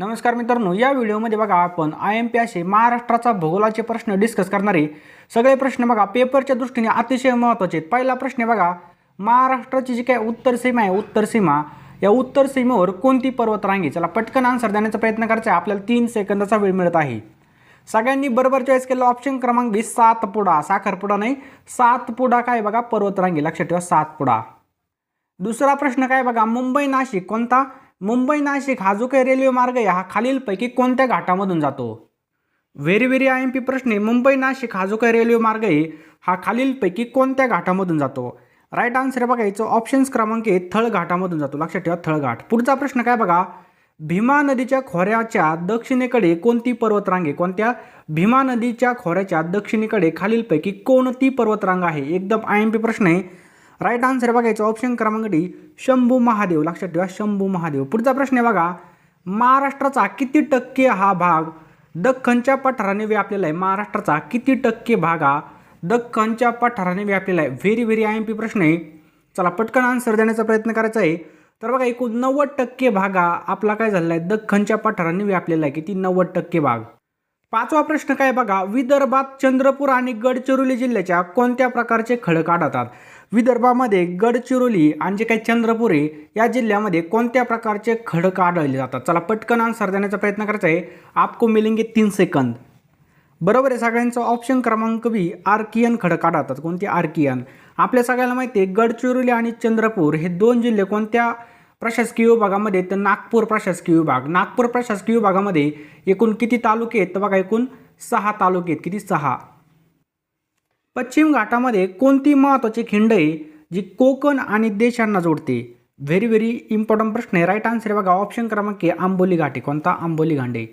नमस्कार मित्रांनो या व्हिडिओमध्ये बघा आपण आय एम पी असे महाराष्ट्राचा भूगोलाचे प्रश्न डिस्कस करणारे सगळे प्रश्न बघा पेपरच्या दृष्टीने अतिशय महत्त्वाचे आहेत. पहिला प्रश्न बघा महाराष्ट्राची जी काय उत्तर सीमा आहे उत्तर सीमा या उत्तर सीमेवर कोणती पर्वतरांगी चला पटकन आन्सर देण्याचा प्रयत्न करायचा आहे. आपल्याला तीन सेकंदाचा वेळ मिळत आहे. सगळ्यांनी बरोबर चॉईस केलं. ऑप्शन क्रमांक बी सातपुडा साखरपुडा नाही. सातपुडा काय बघा? पर्वतरांगी लक्षात ठेवा सातपुडा दुसरा प्रश्न काय बघा? मुंबई नाशिक कोणता? मुंबई नाशिक हा जो काही रेल्वे मार्ग आहे हा खालीलपैकी कोणत्या घाटामधून जातो? Very very I M P प्रश्न आहे. मुंबई नाशिक हा जो काही रेल्वे मार्ग आहे हा खालीलपैकी कोणत्या घाटामधून जातो? राईट आन्सर बघा याचं ऑप्शन्स क्रमांक आहे थळ घाटामधून जातो. लक्षात ठेवा थळघाट पुढचा प्रश्न काय बघा? भीमा नदीच्या खोऱ्याच्या दक्षिणेकडे कोणती पर्वतरांग आहे? कोणत्या? भीमा नदीच्या खोऱ्याच्या दक्षिणेकडे खालीलपैकी कोणती पर्वतरांग आहे? एकदम आय एम पी प्रश्न आहे. राईट आन्सर बघायचं ऑप्शन क्रमांक डी शंभू महादेव. लक्षात ठेवा शंभू महादेव. पुढचा प्रश्न आहे बघा महाराष्ट्राचा किती टक्के हा भाग दख्खनच्या पठाराने व्यापलेला आहे? महाराष्ट्राचा किती टक्के भाग हा दख्खनच्या पठाराने व्यापलेला आहे? Very very I M P प्रश्न आहे. चला पटकन आन्सर देण्याचा प्रयत्न करायचा आहे. तर बघा एकूण नव्वद टक्के भाग हा आपला काय झालेला आहे? दख्खनच्या पठाराने व्यापलेला आहे. किती? नव्वद टक्के भाग. पाचवा प्रश्न काय बघा विदर्भात चंद्रपूर आणि गडचिरोली जिल्ह्याच्या कोणत्या प्रकारचे खडक आढळतात? विदर्भामध्ये गडचिरोली आणि जे काही चंद्रपूर आहे या जिल्ह्यामध्ये कोणत्या प्रकारचे खडक आढळले जातात? चला पटकन आन्सर देण्याचा प्रयत्न करायचा आहे. आपको मिलेंगे तीन सेकंद बरोबर आहे सगळ्यांचा ऑप्शन क्रमांक बी आर्कियन खडक आढळतात. कोणते? आर्कियन. आपल्या सगळ्यांना माहिती आहे गडचिरोली आणि चंद्रपूर हे दोन जिल्हे कोणत्या प्रशासकीय विभागामध्ये तर नागपूर प्रशासकीय विभाग. नागपूर प्रशासकीय विभागामध्ये एकूण किती तालुके आहेत? तर बघा एकूण सहा तालुके आहेत. किती? सहा. पश्चिम घाटामध्ये कोणती महत्त्वाची खिंड आहे जी कोकण आणि देशांना जोडते? व्हेरी व्हेरी इम्पॉर्टंट प्रश्न आहे. राईट आन्सर आहे बघा. ऑप्शन क्रमांक आंबोली घाटे कोणता? आंबोली घांडे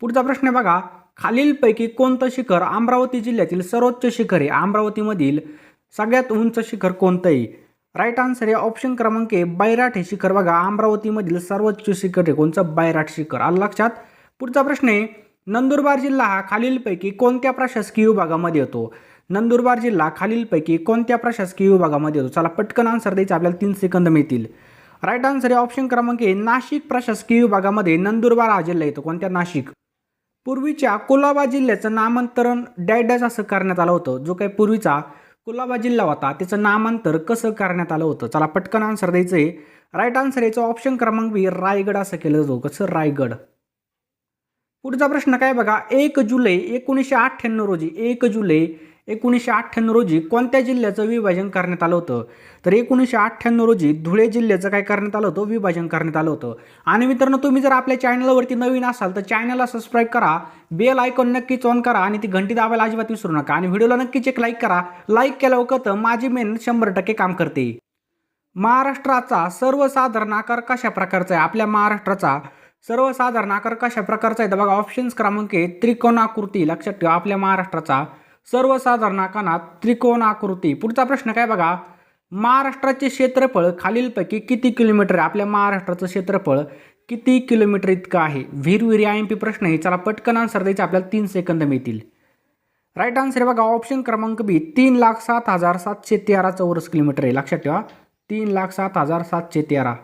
पुढचा प्रश्न आहे बघा. खालीलपैकी कोणतं शिखर अमरावती जिल्ह्यातील सर्वोच्च शिखर आहे? अमरावतीमधील सगळ्यात उंच शिखर कोणतं आहे राईट आन्सर आहे. ऑप्शन क्रमांक आहे बैराट हे शिखर बघा. अमरावतीमधील सर्वोच्च शिखर आहे. कोणतं? बैराट शिखर. आलं लक्षात? पुढचा प्रश्न आहे. नंदुरबार जिल्हा हा खालीलपैकी कोणत्या प्रशासकीय विभागामध्ये येतो? नंदुरबार जिल्हा खालीलपैकी कोणत्या प्रशासकीय विभागामध्ये येतो? चला पटकन आन्सर द्यायचं आपल्याला तीन सेकंद मिळतील. राईट आन्सर आहे ऑप्शन क्रमांक आहे नाशिक प्रशासकीय विभागामध्ये नंदुरबार हा जिल्हा येतो. कोणत्या? नाशिक. पूर्वीच्या कोलाबा जिल्ह्याचं नामांतरण डॅडॅच असं करण्यात आलं होतं. जो काही पूर्वीचा कोलाबा जिल्हा होता त्याचं नामांतर कसं करण्यात आलं होतं? चला पटकन आन्सर द्यायचं. आहे राईट आन्सर याचं ऑप्शन क्रमांक बी रायगड असं केलं जातो. कसं? रायगड. पुढचा प्रश्न काय बघा? एक जुलै एकोणीसशे अठ्ठ्याण्णव रोजी एक जुलै एकोणीसशे अठ्ठ्याण्णव रोजी कोणत्या जिल्ह्याचं विभाजन करण्यात आलं होतं? तर एकोणीसशे अठ्ठ्याण्णव रोजी धुळे जिल्ह्याचं काय करण्यात आलं होतं? विभाजन करण्यात आलं होतं. आणि मित्रांनो तुम्ही जर आपल्या चॅनलवरती नवीन असाल तर चॅनलला सबस्क्राईब करा बेल आयकॉन नक्कीच ऑन करा आणि ती घंटी दाबायला अजिबात विसरू नका. आणि व्हिडिओला नक्कीच एक लाईक करा. लाईक केल्यावर कळतं माझी मेहनत शंभर टक्के काम करते. महाराष्ट्राचा सर्वसाधारण आकार कशा प्रकारचा आहे? आपल्या महाराष्ट्राचा सर्वसाधारण आकार कशा प्रकारचा आहे? तर बघा ऑप्शन्स क्रमांक आहे त्रिकोणाकृती. लक्षात ठेवा आपल्या महाराष्ट्राचा सर्वसाधारण आकारात त्रिकोणाकृती. पुढचा प्रश्न काय बघा? महाराष्ट्राचे क्षेत्रफळ खालीलपैकी किती किलोमीटर आहे? आपल्या महाराष्ट्राचं क्षेत्रफळ किती किलोमीटर इतकं आहे? व्हेरी आय एम पी प्रश्न आहे. चला पटकन आन्सर द्यायचे आपल्याला तीन सेकंद मिळतील. राईट आन्सर बघा ऑप्शन क्रमांक बी तीन लाख सात हजार सातशे तेरा चौरस किलोमीटर आहे. लक्षात ठेवा. तीन लाख सात हजार सातशे तेरा.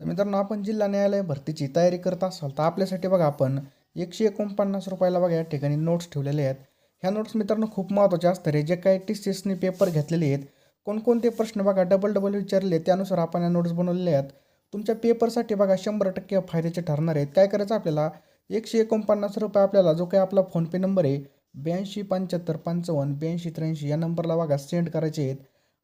तर मित्रांनो आपण जिल्हा न्यायालय भरतीची तयारी करत असाल तर आपल्यासाठी बघा आपण एकशे एकोणपन्नास रुपयाला बघा या ठिकाणी नोट्स ठेवलेले आहेत. ह्या नोट्स मित्रांनो खूप महत्त्वाच्या असतात रे. जे काही टी सी पेपर घेतलेले आहेत कोणकोणते प्रश्न बघा डबल डबल विचारले त्यानुसार आपण या नोट्स बनवलेले आहेत. तुमच्या पेपरसाठी बघा शंभर टक्के फायद्याचे ठरणार आहेत. काय करायचं आपल्याला? एकशे एकोणपन्नास रुपये आपल्याला जो काही आपला फोनपे नंबर आहे ब्याऐंशी पंच्याहत्तर पंचावन्न ब्याऐंशी त्र्याऐंशी या नंबरला बघा सेंड करायचे आहेत.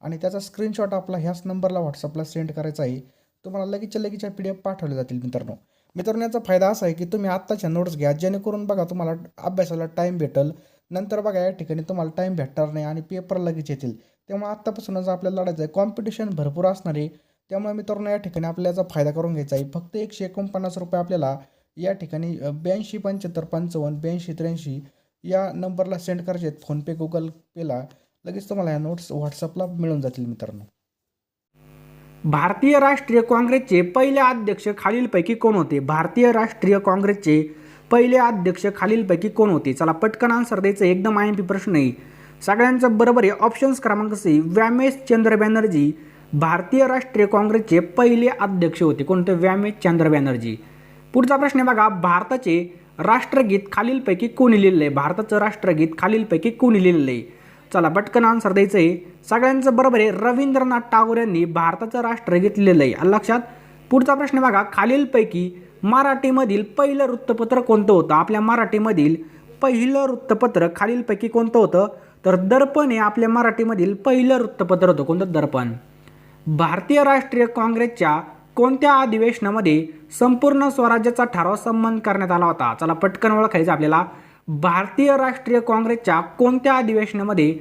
आणि त्याचा स्क्रीनशॉट आपला ह्याच नंबरला व्हॉट्सअपला सेंड करायचा आहे. तुम्हाला लगेचच्या लगेचच्या पी डी एफ पाठवले जातील मित्रांनो. मित्रांनो याचा फायदा असा आहे की तुम्ही आत्ताच्या नोट्स घ्या जेणेकरून बघा तुम्हाला अभ्यासाला टाईम भेटेल. नंतर बघा या ठिकाणी तुम्हाला टाईम भेटणार नाही आणि पेपर लगेच येतील. त्यामुळे आत्तापासूनच आपल्याला लढायचं आहे कॉम्पिटिशन भरपूर असणार आहे. त्यामुळे मित्रांनो या ठिकाणी आपल्याला याचा फायदा करून घ्यायचा आहे. फक्त एकशे एकोणपन्नास रुपये आपल्याला या ठिकाणी ब्याऐंशी पंच्याहत्तर पंचावन्न ब्याऐंशी त्र्याऐंशी या नंबरला सेंड करायचे आहेत. फोनपे गुगल पेला लगेच तुम्हाला या नोट्स व्हॉट्सअपला मिळून जातील मित्रांनो. भारतीय राष्ट्रीय काँग्रेसचे पहिले अध्यक्ष खालीलपैकी कोण होते? भारतीय राष्ट्रीय काँग्रेसचे पहिले अध्यक्ष खालीलपैकी कोण होते? चला पटकन आन्सर द्यायचं. एकदम आय एम पी प्रश्न आहे. सगळ्यांचं बरोबर आहे. ऑप्शन्स क्रमांक सी व्यामेश चंद्र बॅनर्जी. भारतीय राष्ट्रीय काँग्रेसचे पहिले अध्यक्ष होते. कोणते? व्यामेश चंद्र बॅनर्जी. पुढचा प्रश्न आहे बघा भारताचे राष्ट्रगीत खालीलपैकी कोणी लिहिलेलं आहे भारताचं राष्ट्रगीत खालीलपैकी कोणी लिहिलेलं आहे चला पटकन आन्सर द्यायचं आहे. सगळ्यांचं बरोबर आहे. रवींद्रनाथ टागोर यांनी भारताचं राष्ट्रगीत लिहिलेलं आहे लक्षात? पुढचा प्रश्न बघा खालीलपैकी मराठीमधील पहिलं वृत्तपत्र कोणतं होतं? आपल्या मराठीमधील पहिलं वृत्तपत्र खालीलपैकी कोणतं होतं? तर दर्पण हे आपल्या मराठीमधील पहिलं वृत्तपत्र होतं. कोणतं? दर्पण. भारतीय राष्ट्रीय काँग्रेसच्या कोणत्या अधिवेशनामध्ये संपूर्ण स्वराज्याचा ठराव संमत करण्यात आला होता? चला पटकन ओळखायचं आपल्याला. भारतीय राष्ट्रीय काँग्रेसच्या कोणत्या अधिवेशनामध्ये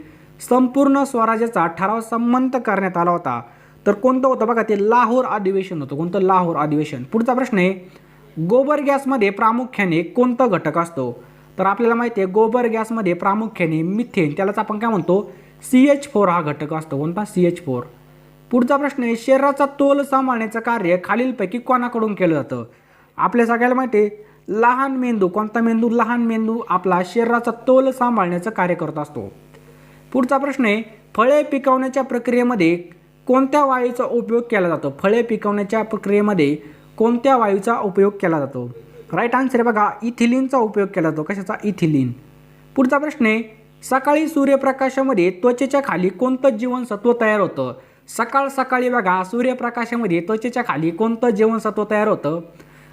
संपूर्ण स्वराज्याचा ठराव संमत करण्यात आला होता? तर कोणतं होतं बघा ते लाहोर अधिवेशन होतं. कोणतं लाहोर अधिवेशन? पुढचा प्रश्न आहे. गोबर गॅसमध्ये प्रामुख्याने कोणता घटक असतो? तर आपल्याला माहिती आहे गोबर गॅसमध्ये प्रामुख्याने मिथेन त्यालाच आपण काय म्हणतो? सी एच फोर हा घटक असतो. कोणता? सी एच फोर पुढचा प्रश्न आहे शरीराचा तोल सांभाळण्याचं कार्य खालीलपैकी कोणाकडून केलं जातं? आपल्या सगळ्याला माहिती आहे लहान मेंदू कोणता मेंदू? लहान मेंदू आपला शरीराचा तोल सांभाळण्याचं कार्य करत असतो. पुढचा प्रश्न आहे फळे पिकवण्याच्या प्रक्रियेमध्ये कोणत्या वायूचा उपयोग केला जातो? फळे पिकवण्याच्या प्रक्रियेमध्ये कोणत्या वायूचा उपयोग केला जातो? राईट आन्सर आहे बघा इथिलिनचा उपयोग केला जातो. कशाचा? इथिलिन. पुढचा प्रश्न आहे सकाळी सूर्यप्रकाशामध्ये त्वचेच्या खाली कोणतं जीवनसत्व तयार होतं? सकाळ सकाळी बघा सूर्यप्रकाशामध्ये त्वचेच्या खाली कोणतं जीवनसत्व तयार होतं?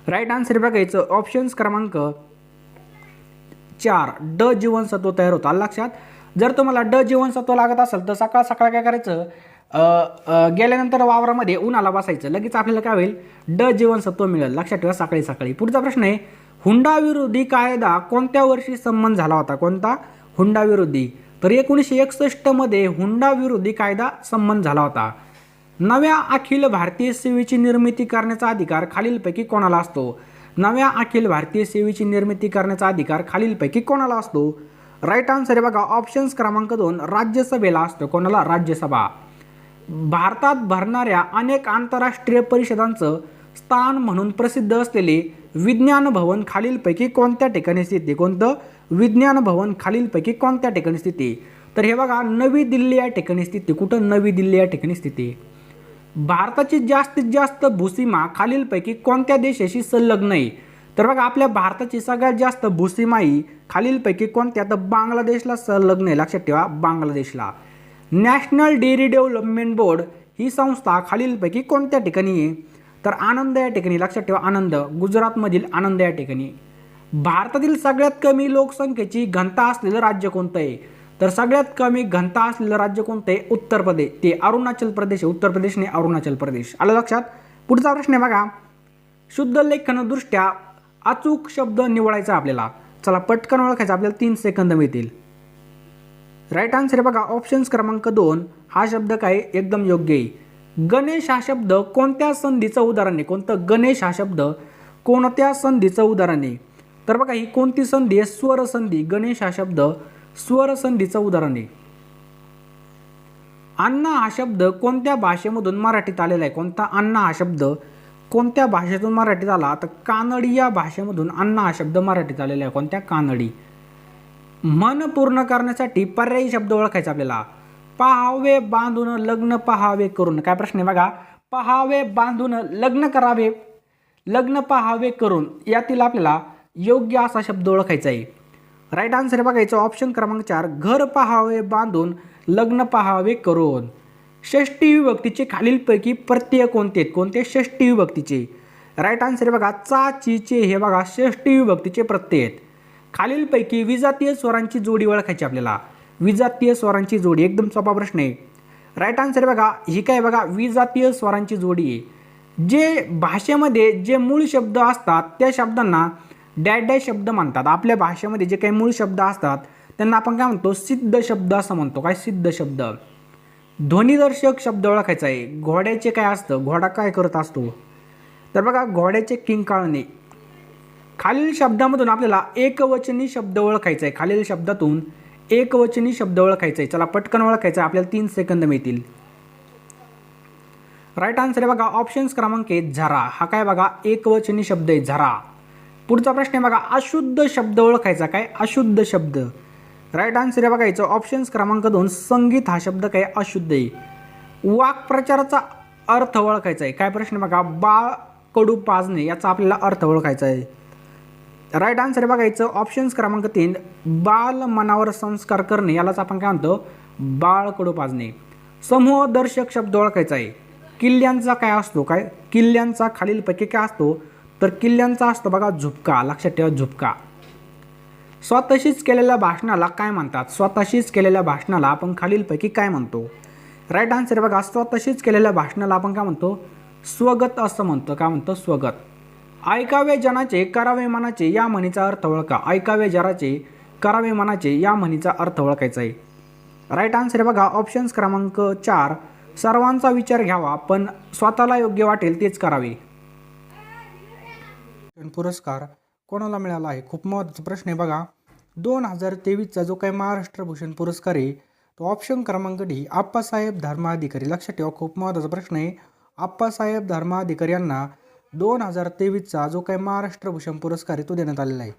राईट आन्सर बघायचं ऑप्शन्स क्रमांक चार ड जीवनसत्व तयार होतं. लक्षात? जर तुम्हाला ड जीवनसत्व लागत असेल तर सकाळ सकाळ काय करायचं? गेल्यानंतर वावरामध्ये उन्हाला बसायचं. लगेच आपल्याला काय होईल? ड जीवनसत्व मिळेल. लक्षात ठेवा सकाळी सकाळी. पुढचा प्रश्न आहे हुंडाविरोधी कायदा कोणत्या वर्षी संबंध झाला होता? कोणता? हुंडाविरोधी तर एकोणीसशे एकसष्टमध्ये हुंडाविरोधी कायदा संबंध झाला होता. नव्या अखिल भारतीय सेवेची निर्मिती करण्याचा अधिकार खालीलपैकी कोणाला असतो? नव्या अखिल भारतीय सेवेची निर्मिती करण्याचा अधिकार खालीलपैकी कोणाला असतो? राईट आन्सर आहे बघा ऑप्शन्स क्रमांक दोन राज्यसभेला असतो. कोणाला? राज्यसभा. भारतात भरणाऱ्या अनेक आंतरराष्ट्रीय परिषदांचं स्थान म्हणून प्रसिद्ध असलेले विज्ञान भवन खालीलपैकी कोणत्या ठिकाणी स्थिती कोणतं? विज्ञान भवन खालीलपैकी कोणत्या ठिकाणी स्थिती तर हे बघा नवी दिल्ली या ठिकाणी स्थिती कुठं नवी दिल्ली या ठिकाणी स्थिती भारताची जास्तीत जास्त भूसीमा खालीलपैकी कोणत्या देशाशी संलग्न आहे? तर बघा आपल्या भारताची सगळ्यात जास्त भूसीमा ही खालीलपैकी कोणत्या? तर बांगलादेशला संलग्न आहे. लक्षात ठेवा बांगलादेशला. नॅशनल डेअरी डेव्हलपमेंट बोर्ड ही संस्था खालीलपैकी कोणत्या ठिकाणी आहे? तर आनंद या ठिकाणी लक्षात ठेवा आनंद गुजरातमधील आनंद या ठिकाणी. भारतातील सगळ्यात कमी लोकसंख्येची घनता असलेलं राज्य कोणतं आहे? तर सगळ्यात कमी घनता असलेलं राज्य कोणतं आहे? उत्तर प्रदेश. ते अरुणाचल प्रदेश आहे. उत्तर प्रदेश नाही अरुणाचल प्रदेश. आलं लक्षात? पुढचा प्रश्न आहे बघा. शुद्ध लेखनदृष्ट्या अचूक शब्द निवडायचा आपल्याला. चला पटकन ओळखायचा. आपल्याला तीन सेकंद मिळतील. राईट आन्सर बघा ऑप्शन्स क्रमांक दोन हा शब्द काय? एकदम योग्य आहे. गणेश हा शब्द कोणत्या संधीचं उदाहरण आहे? कोणतं? गणेश हा शब्द कोणत्या संधीचं उदाहरण आहे? तर बघा ही कोणती संधी आहे? स्वर संधी. गणेश हा शब्द स्वर संधीचं उदाहरण आहे. अण्णा हा शब्द कोणत्या भाषेमधून मराठीत आलेला आहे? कोणता अण्णा हा शब्द कोणत्या भाषेतून मराठीत आला? तर कानडी या भाषेमधून अण्णा हा शब्द मराठीत आलेला आहे. कोणत्या? कानडी. मन पूर्ण करण्यासाठी पर्यायी शब्द ओळखायचा आपल्याला. पहावे बांधून लग्न पहावे करून. काय प्रश्न आहे बघा? पहावे बांधून लग्न करावे लग्न पहावे करून. यातील आपल्याला योग्य असा शब्द ओळखायचा आहे. राईट आन्सर बघायचं ऑप्शन क्रमांक चार घर पहावे बांधून लग्न पहावे करून. षष्टी विभक्तीचे खालीलपैकी प्रत्यय कोणते आहेत? कोणते? षष्टी विभक्तीचे. राईट आन्सर बघा चा चे हे बघा षष्टी विभक्तीचे प्रत्यय आहेत. खालीलपैकी विजातीय स्वरांची जोडी ओळखायची आपल्याला. विजातीय स्वरांची जोडी एकदम सोपा प्रश्न आहे. राईट आन्सर बघा. ही काय बघा? विजातीय स्वरांची जोडी आहे. जे भाषेमध्ये जे मूळ शब्द असतात त्या शब्दांना डॅड डॅश शब्द म्हणतात. आपल्या भाषेमध्ये जे काही मूळ शब्द असतात त्यांना आपण काय म्हणतो? सिद्ध शब्द असं म्हणतो. काय सिद्ध शब्द? ध्वनिदर्शक शब्द ओळखायचा आहे. घोड्याचे काय असतं? घोडा काय करत असतो? तर बघा घोड्याचे किंकाळणे. खालील शब्दामधून आपल्याला एकवचनी शब्द ओळखायचा आहे. खालील शब्दातून एकवचनी शब्द ओळखायचा आहे. चला पटकन ओळखायचं आहे. आपल्याला तीन सेकंद मिळतील. राईट आन्सर आहे बघा ऑप्शन्स क्रमांक एक झरा. हा काय बघा एकवचनी शब्द आहे झरा. पुढचा प्रश्न आहे बघा अशुद्ध शब्द ओळखायचा काय? अशुद्ध शब्द. राईट आन्सर आहे बघायचं ऑप्शन्स क्रमांक दोन संगीत हा शब्द काय? अशुद्ध आहे. वाक्प्रचाराचा अर्थ ओळखायचा आहे. काय प्रश्न आहे बघा बाळ कडू पाजणे याचा आपल्याला अर्थ ओळखायचा आहे. राईट आन्सर बघायचं ऑप्शन्स क्रमांक तीन बाल मनावर संस्कार करणे यालाच आपण काय म्हणतो? बाळ कडू पाजणे. समूह दर्शक शब्द ओळखायचा आहे. किल्ल्यांचा काय असतो? काय? किल्ल्यांचा खालीलपैकी काय असतो? तर किल्ल्यांचा असतो बघा झुपका. लक्षात ठेवा झुपका. स्वतःशीच केलेल्या भाषणाला काय म्हणतात? स्वतःशीच केलेल्या भाषणाला आपण खालीलपैकी काय म्हणतो? राईट आन्सर बघा स्वतःशीच केलेल्या भाषणाला आपण काय म्हणतो? स्वगत असं म्हणतो. काय म्हणतो? स्वगत. ऐकावे जनाचे करावे मनाचे या म्हणीचा अर्थ ओळखा. ऐकावे जराचे करावे मनाचे या म्हणीचा अर्थ ओळखायचा आहे. राईट आन्सर बघा ऑप्शन्स क्रमांक चार. सर्वांचा विचार घ्यावा पण स्वतःला योग्य वाटेल तेच करावे. पुरस्कार कोणाला मिळाला आहे? खूप महत्त्वाचा प्रश्न आहे बघा. दोन हजार तेवीसचा जो काही महाराष्ट्र भूषण पुरस्कार आहे तो ऑप्शन क्रमांक डी आप्पासाहेब धर्माधिकारी. लक्षात ठेवा खूप महत्त्वाचा प्रश्न आहे. आप्पासाहेब धर्माधिकारी यांना दोन हजार तेवीसचा जो काही महाराष्ट्र भूषण पुरस्कार आहे तो देण्यात आलेला आहे.